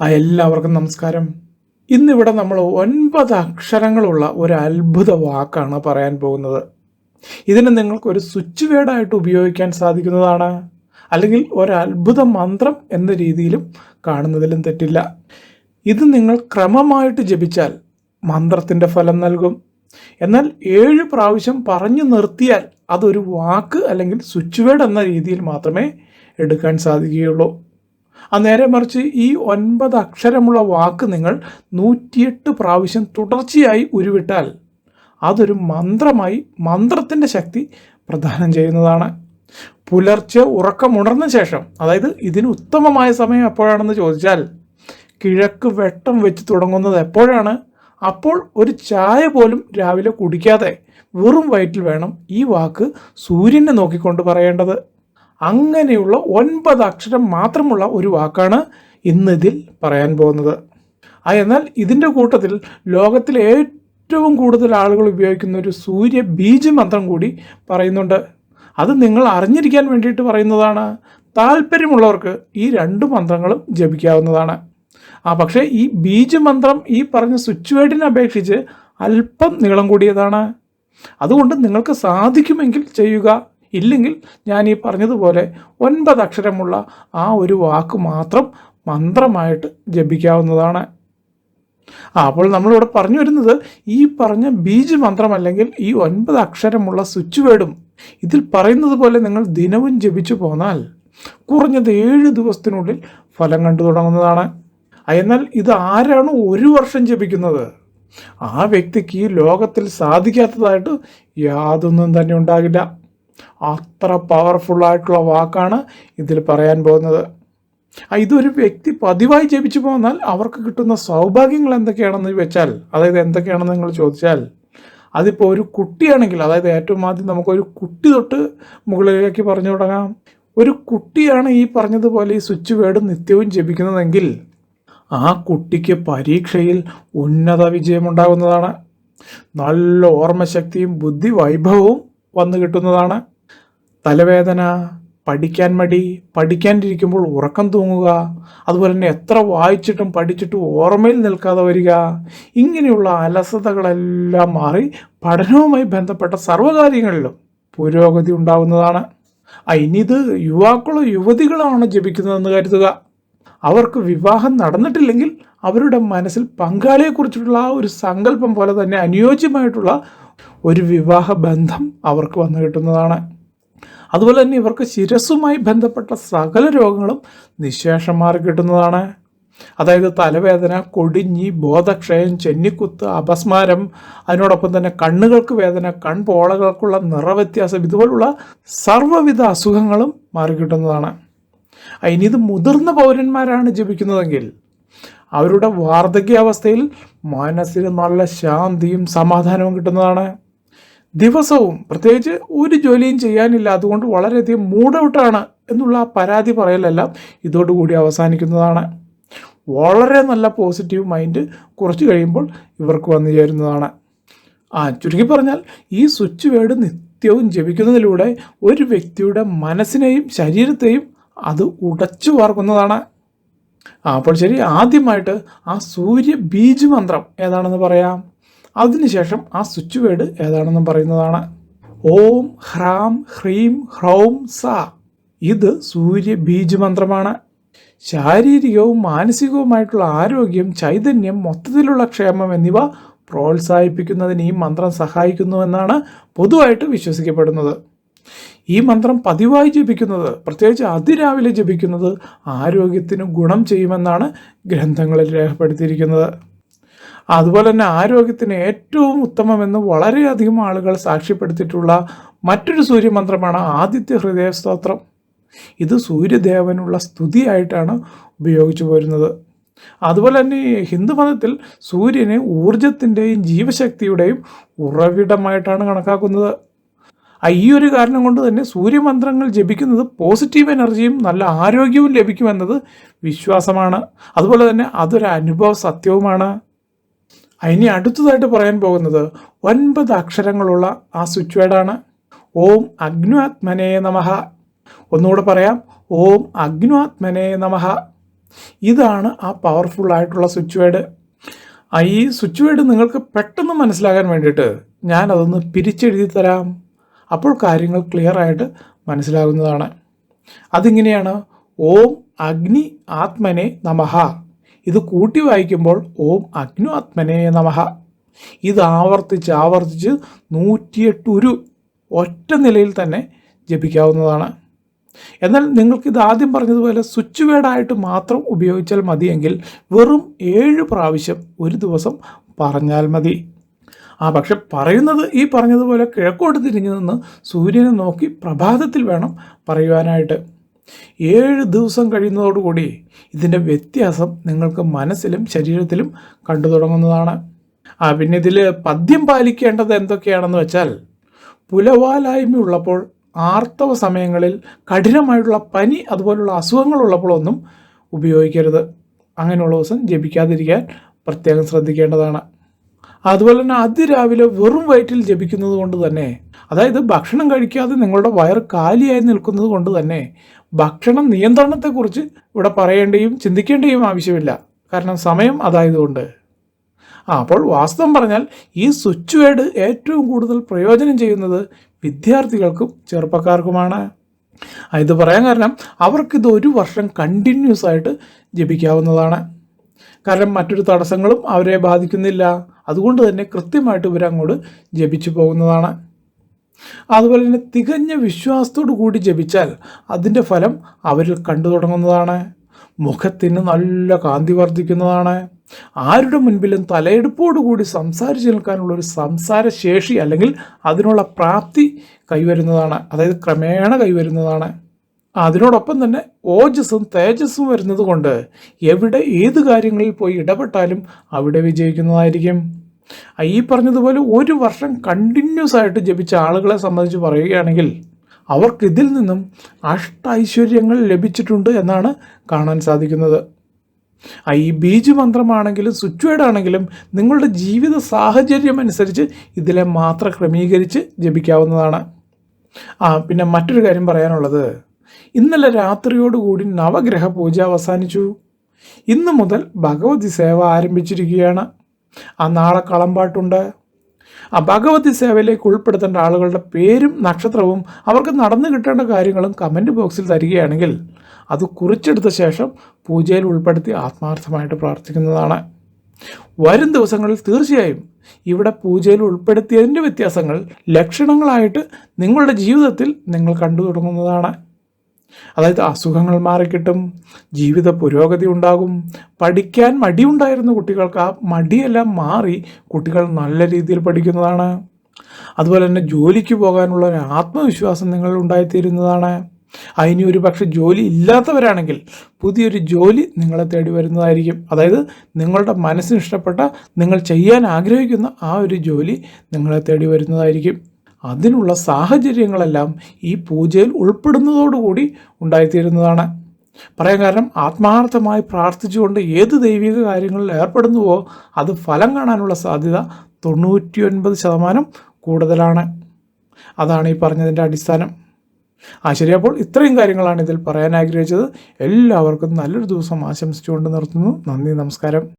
ആ എല്ലാവർക്കും നമസ്കാരം. ഇന്നിവിടെ നമ്മൾ ഒൻപത് അക്ഷരങ്ങളുള്ള ഒരു അത്ഭുത വാക്കാണ് പറയാൻ പോകുന്നത്. ഇതിന് നിങ്ങൾക്ക് ഒരു സ്വിച്ച് വേർഡായിട്ട് ഉപയോഗിക്കാൻ സാധിക്കുന്നതാണ്. അല്ലെങ്കിൽ ഒരു അത്ഭുത മന്ത്രം എന്ന രീതിയിലും കാണുന്നതിലും തെറ്റില്ല. ഇത് നിങ്ങൾ ക്രമമായിട്ട് ജപിച്ചാൽ മന്ത്രത്തിന്റെ ഫലം നൽകും. എന്നാൽ ഏഴ് പ്രാവശ്യം പറഞ്ഞു നിർത്തിയാൽ അതൊരു വാക്ക് അല്ലെങ്കിൽ സ്വിച്ച് വേർഡ് എന്ന രീതിയിൽ മാത്രമേ എടുക്കാൻ സാധിക്കുകയുള്ളൂ. ആ നേരെ മറിച്ച് ഈ ഒൻപത് അക്ഷരമുള്ള വാക്ക് നിങ്ങൾ നൂറ്റിയെട്ട് പ്രാവശ്യം തുടർച്ചയായി ഉരുവിട്ടാൽ അതൊരു മന്ത്രമായി മന്ത്രത്തിന്റെ ശക്തി പ്രദാനം ചെയ്യുന്നതാണ്. പുലർച്ചെ ഉറക്കമുണർന്ന ശേഷം അതായത് ഇതിന് ഉത്തമമായ സമയം എപ്പോഴാണെന്ന് ചോദിച്ചാൽ കിഴക്ക് വെട്ടം വെച്ച് തുടങ്ങുന്നത് എപ്പോഴാണ്? അപ്പോൾ ഒരു ചായ പോലും രാവിലെ കുടിക്കാതെ വെറും വയറ്റിൽ വേണം ഈ വാക്ക് സൂര്യനെ നോക്കിക്കൊണ്ട് പറയേണ്ടത്. അങ്ങനെയുള്ള ഒൻപത് അക്ഷരം മാത്രമുള്ള ഒരു വാക്കാണ് ഇന്നിതിൽ പറയാൻ പോകുന്നത്. ആ എന്നാൽ ഇതിന്റെ കൂട്ടത്തിൽ ലോകത്തിലെ ഏറ്റവും കൂടുതൽ ആളുകൾ ഉപയോഗിക്കുന്ന ഒരു സൂര്യ ബീജ മന്ത്രം കൂടി പറയുന്നുണ്ട്. അത് നിങ്ങൾ അറിഞ്ഞിരിക്കാൻ വേണ്ടിയിട്ട് പറയുന്നതാണ്. താല്പര്യമുള്ളവർക്ക് ഈ രണ്ട് മന്ത്രങ്ങളും ജപിക്കാവുന്നതാണ്. ആ പക്ഷേ ഈ ബീജമന്ത്രം ഈ പറഞ്ഞ സ്വിച്ച് വേർഡിനെ അപേക്ഷിച്ച് അല്പം നീളം കൂടിയതാണ്. അതുകൊണ്ട് നിങ്ങൾക്ക് സാധിക്കുമെങ്കിൽ ചെയ്യുക. ഇല്ലെങ്കിൽ ഞാൻ ഈ പറഞ്ഞതുപോലെ ഒൻപത് അക്ഷരമുള്ള ആ ഒരു വാക്ക് മാത്രം മന്ത്രമായിട്ട് ജപിക്കാവുന്നതാണ്. ആ അപ്പോൾ നമ്മളിവിടെ പറഞ്ഞു വരുന്നത് ഈ പറഞ്ഞ ബീജ് മന്ത്രം അല്ലെങ്കിൽ ഈ ഒൻപത് അക്ഷരമുള്ള സ്വിച്ച് വേർഡും ഇതിൽ പറയുന്നത് പോലെ നിങ്ങൾ ദിനവും ജപിച്ചു പോന്നാൽ കുറഞ്ഞത് ഏഴ് ദിവസത്തിനുള്ളിൽ ഫലം കണ്ടു തുടങ്ങുന്നതാണ്. എന്നാൽ ഇത് ആരാണ് ഒരു വർഷം ജപിക്കുന്നത്? ആ വ്യക്തിക്ക് ഈ ലോകത്തിൽ സാധിക്കാത്തതായിട്ട് യാതൊന്നും തന്നെ ഉണ്ടാകില്ല. അത്ര പവർഫുള്ളായിട്ടുള്ള വാക്കാണ് ഇതിൽ പറയാൻ പോകുന്നത്. ഇതൊരു വ്യക്തി പതിവായി ജപിച്ചു പോന്നാൽ അവർക്ക് കിട്ടുന്ന സൗഭാഗ്യങ്ങൾ എന്തൊക്കെയാണെന്ന് വെച്ചാൽ അതായത് എന്തൊക്കെയാണെന്ന് നിങ്ങൾ ചോദിച്ചാൽ അതിപ്പോൾ ഒരു കുട്ടിയാണെങ്കിൽ അതായത് ഏറ്റവും ആദ്യം നമുക്കൊരു കുട്ടി തൊട്ട് മുകളിലേക്ക് പറഞ്ഞു തുടങ്ങാം. ഒരു കുട്ടിയാണ് ഈ പറഞ്ഞതുപോലെ ഈ സ്വിച്ച് വേർഡ് നിത്യവും ജപിക്കുന്നതെങ്കിൽ ആ കുട്ടിക്ക് പരീക്ഷയിൽ ഉന്നത വിജയമുണ്ടാകുന്നതാണ് നല്ല ഓർമ്മശക്തിയും ബുദ്ധി വൈഭവവും വന്നു കിട്ടുന്നതാണ്. തലവേദന പഠിക്കാൻ മടി പഠിക്കാണ്ടിരിക്കുമ്പോൾ ഉറക്കം തൂങ്ങുക അതുപോലെ തന്നെ എത്ര വായിച്ചിട്ടും പഠിച്ചിട്ടും ഓർമ്മയിൽ നിൽക്കാതെ വരിക ഇങ്ങനെയുള്ള അലസതകളെല്ലാം മാറി പഠനവുമായി ബന്ധപ്പെട്ട സർവകാര്യങ്ങളിലും പുരോഗതി ഉണ്ടാകുന്നതാണ് ഇനിയിത് യുവാക്കളോ യുവതികളോ ആണ് ജപിക്കുന്നതെന്ന് കരുതുക. അവർക്ക് വിവാഹം നടന്നിട്ടില്ലെങ്കിൽ അവരുടെ മനസ്സിൽ പങ്കാളിയെക്കുറിച്ചുള്ള ആ ഒരു സങ്കല്പം പോലെ തന്നെ അനുയോജ്യമായിട്ടുള്ള ഒരു വിവാഹ ബന്ധം അവർക്ക് വന്നു കിട്ടുന്നതാണ്. അതുപോലെ തന്നെ ഇവർക്ക് ശിരസുമായി ബന്ധപ്പെട്ട സകല രോഗങ്ങളും നിശേഷം മാറി കിട്ടുന്നതാണ്. അതായത് തലവേദന കൊടിഞ്ഞി ബോധക്ഷയം ചെന്നിക്കുത്ത് അപസ്മാരം അതിനോടൊപ്പം തന്നെ കണ്ണുകൾക്ക് വേദന കൺപോളകൾക്കുള്ള നിറവ്യത്യാസം ഇതുപോലുള്ള സർവവിധ അസുഖങ്ങളും മാറിക്കിട്ടുന്നതാണ്. ഇനി ഇത് മുതിർന്ന പൗരന്മാരാണ് ജപിക്കുന്നതെങ്കിൽ അവരുടെ വാർദ്ധക്യാവസ്ഥയിൽ മനസ്സിന് നല്ല ശാന്തിയും സമാധാനവും കിട്ടുന്നതാണ്. ദിവസവും പ്രത്യേകിച്ച് ഒരു ജോലിയും ചെയ്യാനില്ല. അതുകൊണ്ട് വളരെയധികം മൂഡ് എന്നുള്ള ആ പരാതി പറയലെല്ലാം ഇതോടുകൂടി അവസാനിക്കുന്നതാണ്. വളരെ നല്ല പോസിറ്റീവ് മൈൻഡ് കുറച്ച് കഴിയുമ്പോൾ ഇവർക്ക് വന്നു ചേരുന്നതാണ്. ആ ചുരുക്കി പറഞ്ഞാൽ ഈ സ്വിച്ച് വേർഡ് നിത്യവും ജപിക്കുന്നതിലൂടെ ഒരു വ്യക്തിയുടെ മനസ്സിനെയും ശരീരത്തെയും അത് ഉടച്ചു വാർക്കുന്നതാണ്. അപ്പോൾ ശരി ആദ്യമായിട്ട് ആ സൂര്യ ബീജ് മന്ത്രം ഏതാണെന്ന് പറയാം. അതിനുശേഷം ആ സ്വിച്ച് വേർഡ് ഏതാണെന്നും പറയുന്നതാണ്. ഓം ഹ്രാം ഹ്രീം ഹ്രൗം സ. ഇത് സൂര്യ ബീജ് മന്ത്രമാണ്. ശാരീരികവും മാനസികവുമായിട്ടുള്ള ആരോഗ്യം ചൈതന്യം മൊത്തത്തിലുള്ള ക്ഷേമം എന്നിവ പ്രോത്സാഹിപ്പിക്കുന്നതിന് ഈ മന്ത്രം സഹായിക്കുന്നുവെന്നാണ് പൊതുവായിട്ട് വിശ്വസിക്കപ്പെടുന്നത്. ഈ മന്ത്രം പതിവായി ജപിക്കുന്നത് പ്രത്യേകിച്ച് അതിരാവിലെ ജപിക്കുന്നത് ആരോഗ്യത്തിന് ഗുണം ചെയ്യുമെന്നാണ് ഗ്രന്ഥങ്ങളിൽ രേഖപ്പെടുത്തിയിരിക്കുന്നത്. അതുപോലെ തന്നെ ആരോഗ്യത്തിന് ഏറ്റവും ഉത്തമമെന്ന് വളരെയധികം ആളുകൾ സാക്ഷ്യപ്പെടുത്തിയിട്ടുള്ള മറ്റൊരു സൂര്യമന്ത്രമാണ് ആദിത്യ ഹൃദയ സ്തോത്രം. ഇത് സൂര്യദേവനുള്ള സ്തുതിയായിട്ടാണ് ഉപയോഗിച്ചു പോരുന്നത്. അതുപോലെ തന്നെ ഹിന്ദുമതത്തിൽ സൂര്യനെ ഊർജത്തിന്റെയും ജീവശക്തിയുടെയും ഉറവിടമായിട്ടാണ് കണക്കാക്കുന്നത്. ഈ ഒരു കാരണം കൊണ്ട് തന്നെ സൂര്യമന്ത്രങ്ങൾ ജപിക്കുന്നത് പോസിറ്റീവ് എനർജിയും നല്ല ആരോഗ്യവും ലഭിക്കുമെന്നത് വിശ്വാസമാണ്. അതുപോലെ തന്നെ അതൊരു അനുഭവ സത്യവുമാണ്. ഇനി അടുത്തതായിട്ട് പറയാൻ പോകുന്നത് ഒൻപത് അക്ഷരങ്ങളുള്ള ആ സ്വിച്ച് വേർഡാണ് ഓം അഗ്നാത്മനേ നമഹ ഒന്നുകൂടെ പറയാം. ഓം അഗ്നാത്മനേ നമഹ ഇതാണ് ആ പവർഫുൾ ആയിട്ടുള്ള സ്വിച്ച് വേർഡ് ഈ സ്വിച്ച് വേർഡ് നിങ്ങൾക്ക് പെട്ടെന്ന് മനസ്സിലാകാൻ വേണ്ടിയിട്ട് ഞാനതൊന്ന് പിരിച്ചെഴുതി തരാം അപ്പോൾ കാര്യങ്ങൾ ക്ലിയർ ആയിട്ട് മനസ്സിലാകുന്നതാണ്. അതിങ്ങനെയാണ് ഓം അഗ്നി ആത്മനെ നമഹ. ഇത് കൂട്ടി വായിക്കുമ്പോൾ ഓം അഗ്നു ആത്മനെ നമഹ. ഇത് ആവർത്തിച്ച് ആവർത്തിച്ച് നൂറ്റിയെട്ട് ഒരു ഒറ്റ നിലയിൽ തന്നെ ജപിക്കാവുന്നതാണ്. എന്നാൽ നിങ്ങൾക്ക് ഇത് ആദ്യം പറഞ്ഞതുപോലെ സ്വിച്ച് വേർഡായിട്ട് മാത്രം ഉപയോഗിച്ചാൽ മതിയെങ്കിൽ വെറും ഏഴ് പ്രാവശ്യം ഒരു ദിവസം പറഞ്ഞാൽ മതി. ആ പക്ഷെ പറയുന്നത് ഈ പറഞ്ഞതുപോലെ കിഴക്കോട്ട് തിരിഞ്ഞു നിന്ന് സൂര്യനെ നോക്കി പ്രഭാതത്തിൽ വേണം പറയുവാനായിട്ട്. ഏഴ് ദിവസം കഴിയുന്നതോടുകൂടി ഇതിന്റെ വ്യത്യാസം നിങ്ങൾക്ക് മനസ്സിലും ശരീരത്തിലും കണ്ടു തുടങ്ങുന്നതാണ്. ആ പിന്നെ ഇതിൽ പദ്യം പാലിക്കേണ്ടത് എന്തൊക്കെയാണെന്ന് വെച്ചാൽ പുലവാലായ്മയുള്ളപ്പോൾ ആർത്തവ സമയങ്ങളിൽ കഠിനമായിട്ടുള്ള പനി അതുപോലുള്ള അസുഖങ്ങളുള്ളപ്പോഴൊന്നും ഉപയോഗിക്കരുത്. അങ്ങനെയുള്ള ദിവസം ജപിക്കാതിരിക്കാൻ പ്രത്യേകം ശ്രദ്ധിക്കേണ്ടതാണ്. അതുപോലെ തന്നെ അതിരാവിലെ വെറും വയറ്റിൽ ജപിക്കുന്നത് കൊണ്ട് തന്നെ അതായത് ഭക്ഷണം കഴിക്കാതെ നിങ്ങളുടെ വയറ് കാലിയായി നിൽക്കുന്നത് കൊണ്ട് തന്നെ ഭക്ഷണ നിയന്ത്രണത്തെക്കുറിച്ച് ഇവിടെ പറയേണ്ടിയും ചിന്തിക്കേണ്ടിയും ആവശ്യമില്ല. കാരണം സമയം അതായതുകൊണ്ട്. ആ അപ്പോൾ വാസ്തവം പറഞ്ഞാൽ ഈ സ്വിച്ച് വേഡ് ഏറ്റവും കൂടുതൽ പ്രയോജനം ചെയ്യുന്നത് വിദ്യാർത്ഥികൾക്കും ചെറുപ്പക്കാർക്കുമാണ്. ഇത് പറയാൻ കാരണം അവർക്കിത് ഒരു വർഷം കണ്ടിന്യൂസ് ആയിട്ട് ജപിക്കാവുന്നതാണ്. കാരണം മറ്റൊരു തടസ്സങ്ങളും അവരെ ബാധിക്കുന്നില്ല. അതുകൊണ്ട് തന്നെ കൃത്യമായിട്ട് ഇവരങ്ങോട്ട് ജപിച്ചു പോകുന്നതാണ്. അതുപോലെ തന്നെ തികഞ്ഞ വിശ്വാസത്തോടു കൂടി ജപിച്ചാൽ അതിന്റെ ഫലം അവരിൽ കണ്ടു തുടങ്ങുന്നതാണ്. മുഖത്തിന് നല്ല കാന്തി വർദ്ധിക്കുന്നതാണ്. ആരുടെ മുൻപിലും തലയെടുപ്പോടുകൂടി സംസാരിച്ചു നിൽക്കാനുള്ള ഒരു സംസാര ശേഷി അല്ലെങ്കിൽ അതിനുള്ള പ്രാപ്തി കൈവരുന്നതാണ്. അതായത് ക്രമേണ കൈവരുന്നതാണ്. അതിനോടൊപ്പം തന്നെ ഓജസ്സും തേജസ്സും വരുന്നത് കൊണ്ട് എവിടെ ഏത് കാര്യങ്ങളിൽ പോയി ഇടപെട്ടാലും അവിടെ വിജയിക്കുന്നതായിരിക്കും. ഈ പറഞ്ഞതുപോലെ ഒരു വർഷം കണ്ടിന്യൂസ് ആയിട്ട് ജപിച്ച ആളുകളെ സംബന്ധിച്ച് പറയുകയാണെങ്കിൽ അവർക്ക് ഇതിൽ നിന്നും അഷ്ടൈശ്വര്യങ്ങൾ ലഭിച്ചിട്ടുണ്ട് എന്നാണ് കാണാൻ സാധിക്കുന്നത്. ഈ ബീജ് മന്ത്രമാണെങ്കിലും സ്വിച്ച് ആണെങ്കിലും നിങ്ങളുടെ ജീവിത സാഹചര്യം അനുസരിച്ച് ഇതിലെ മാത്രം ക്രമീകരിച്ച് ജപിക്കാവുന്നതാണ്. ആ പിന്നെ മറ്റൊരു കാര്യം പറയാനുള്ളത്. ഇന്നലെ രാത്രിയോടുകൂടി നവഗ്രഹ പൂജ അവസാനിച്ചു. ഇന്നു മുതൽ ഭഗവതി സേവ ആരംഭിച്ചിരിക്കുകയാണ്. ആ നാളെ കളമ്പാട്ടുണ്ട്. ആ ഭഗവതി സേവയിലേക്ക് ഉൾപ്പെടുത്തേണ്ട ആളുകളുടെ പേരും നക്ഷത്രവും അവർക്ക് നടന്നു കിട്ടേണ്ട കാര്യങ്ങളും കമന്റ് ബോക്സിൽ തരികയാണെങ്കിൽ അത് കുറിച്ചെടുത്ത ശേഷം പൂജയിൽ ഉൾപ്പെടുത്തി ആത്മാർത്ഥമായിട്ട് പ്രാർത്ഥിക്കുന്നതാണ്. വരും ദിവസങ്ങളിൽ തീർച്ചയായും ഇവിടെ പൂജയിൽ ഉൾപ്പെടുത്തിയതിന്റെ വ്യത്യാസങ്ങൾ ലക്ഷണങ്ങളായിട്ട് നിങ്ങളുടെ ജീവിതത്തിൽ നിങ്ങൾ കണ്ടു തുടങ്ങുന്നതാണ്. അതായത് അസുഖങ്ങൾ മാറിക്കിട്ടും ജീവിത പുരോഗതി ഉണ്ടാകും. പഠിക്കാൻ മടിയുണ്ടായിരുന്ന കുട്ടികൾക്ക്. ആ മടിയെല്ലാം മാറി കുട്ടികൾ നല്ല രീതിയിൽ പഠിക്കുന്നതാണ്. അതുപോലെ തന്നെ ജോലിക്ക് പോകാനുള്ള ഒരു ആത്മവിശ്വാസം നിങ്ങൾ ഉണ്ടായിത്തീരുന്നതാണ്. അതിന് ഒരു പക്ഷെ ജോലി ഇല്ലാത്തവരാണെങ്കിൽ പുതിയൊരു ജോലി നിങ്ങളെ തേടി വരുന്നതായിരിക്കും. അതായത് നിങ്ങളുടെ മനസ്സിന് ഇഷ്ടപ്പെട്ട നിങ്ങൾ ചെയ്യാൻ ആഗ്രഹിക്കുന്ന ആ ഒരു ജോലി നിങ്ങളെ തേടി വരുന്നതായിരിക്കും. അതിനുള്ള സാഹചര്യങ്ങളെല്ലാം ഈ പൂജയിൽ ഉൾപ്പെടുന്നതോടുകൂടി ഉണ്ടായിത്തീരുന്നതാണ്. പറയാൻ കാരണം ആത്മാർത്ഥമായി പ്രാർത്ഥിച്ചുകൊണ്ട് ഏത് ദൈവിക കാര്യങ്ങളിൽ ഏർപ്പെടുന്നുവോ അത് ഫലം കാണാനുള്ള സാധ്യത തൊണ്ണൂറ്റിയൊൻപത് ശതമാനം കൂടുതലാണ്. അതാണ് ഈ പറഞ്ഞതിന്റെ അടിസ്ഥാനം. ആ ശരി അപ്പോൾ ഇത്രയും കാര്യങ്ങളാണ് ഇതിൽ പറയാൻ ആഗ്രഹിച്ചത്. എല്ലാവർക്കും നല്ലൊരു ദിവസം ആശംസിച്ചുകൊണ്ട് നിർത്തുന്നു. നന്ദി നമസ്കാരം.